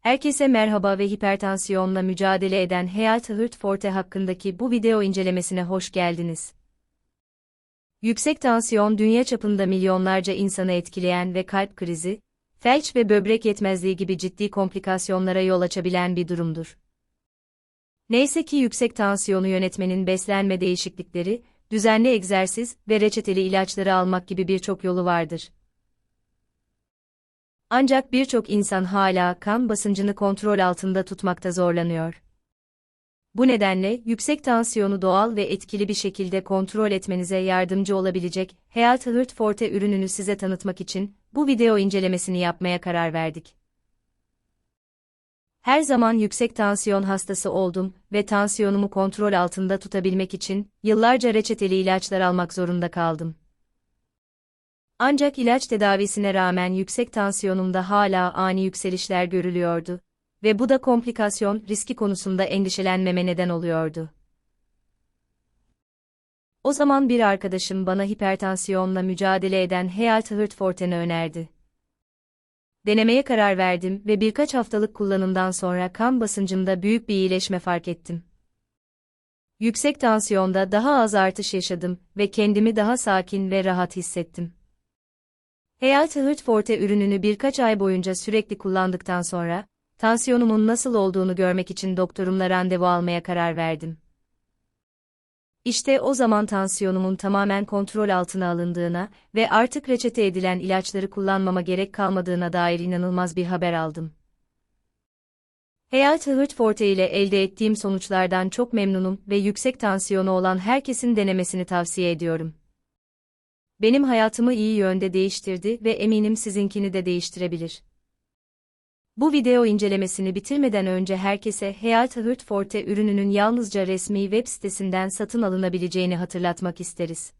Herkese merhaba ve hipertansiyonla mücadele eden Health Heart Forte hakkındaki bu video incelemesine hoş geldiniz. Yüksek tansiyon dünya çapında milyonlarca insanı etkileyen ve kalp krizi, felç ve böbrek yetmezliği gibi ciddi komplikasyonlara yol açabilen bir durumdur. Neyse ki yüksek tansiyonu yönetmenin beslenme değişiklikleri, düzenli egzersiz ve reçeteli ilaçları almak gibi birçok yolu vardır. Ancak birçok insan hala kan basıncını kontrol altında tutmakta zorlanıyor. Bu nedenle yüksek tansiyonu doğal ve etkili bir şekilde kontrol etmenize yardımcı olabilecek Health Heart Forte ürününü size tanıtmak için bu video incelemesini yapmaya karar verdik. Her zaman yüksek tansiyon hastası oldum ve tansiyonumu kontrol altında tutabilmek için yıllarca reçeteli ilaçlar almak zorunda kaldım. Ancak ilaç tedavisine rağmen yüksek tansiyonumda hala ani yükselişler görülüyordu ve bu da komplikasyon riski konusunda endişelenmeme neden oluyordu. O zaman bir arkadaşım bana hipertansiyonla mücadele eden Heart Forte'ni önerdi. Denemeye karar verdim ve birkaç haftalık kullanımdan sonra kan basıncımda büyük bir iyileşme fark ettim. Yüksek tansiyonda daha az artış yaşadım ve kendimi daha sakin ve rahat hissettim. Health Heart Forte ürününü birkaç ay boyunca sürekli kullandıktan sonra, tansiyonumun nasıl olduğunu görmek için doktorumla randevu almaya karar verdim. İşte o zaman tansiyonumun tamamen kontrol altına alındığına ve artık reçete edilen ilaçları kullanmama gerek kalmadığına dair inanılmaz bir haber aldım. Health Heart Forte ile elde ettiğim sonuçlardan çok memnunum ve yüksek tansiyonu olan herkesin denemesini tavsiye ediyorum benim hayatımı iyi yönde değiştirdi ve eminim sizinkini de değiştirebilir. Bu video incelemesini bitirmeden önce herkese Health Heart Forte ürününün yalnızca resmi web sitesinden satın alınabileceğini hatırlatmak isteriz.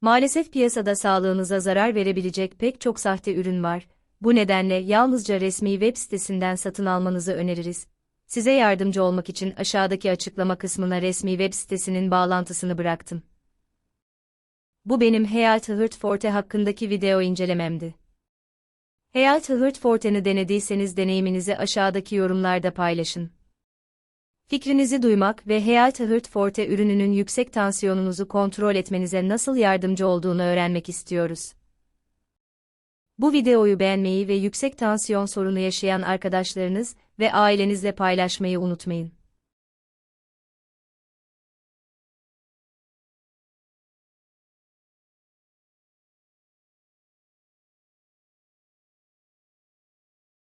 Maalesef piyasada sağlığınıza zarar verebilecek pek çok sahte ürün var. Bu nedenle yalnızca resmi web sitesinden satın almanızı öneririz. Size yardımcı olmak için aşağıdaki açıklama kısmına resmi web sitesinin bağlantısını bıraktım. Bu benim Health Heart Forte hakkındaki video incelememdi. Health Heart Forte'ni denediyseniz deneyiminizi aşağıdaki yorumlarda paylaşın. Fikrinizi duymak ve Health Heart Forte ürününün yüksek tansiyonunuzu kontrol etmenize nasıl yardımcı olduğunu öğrenmek istiyoruz. Bu videoyu beğenmeyi ve yüksek tansiyon sorunu yaşayan arkadaşlarınız ve ailenizle paylaşmayı unutmayın.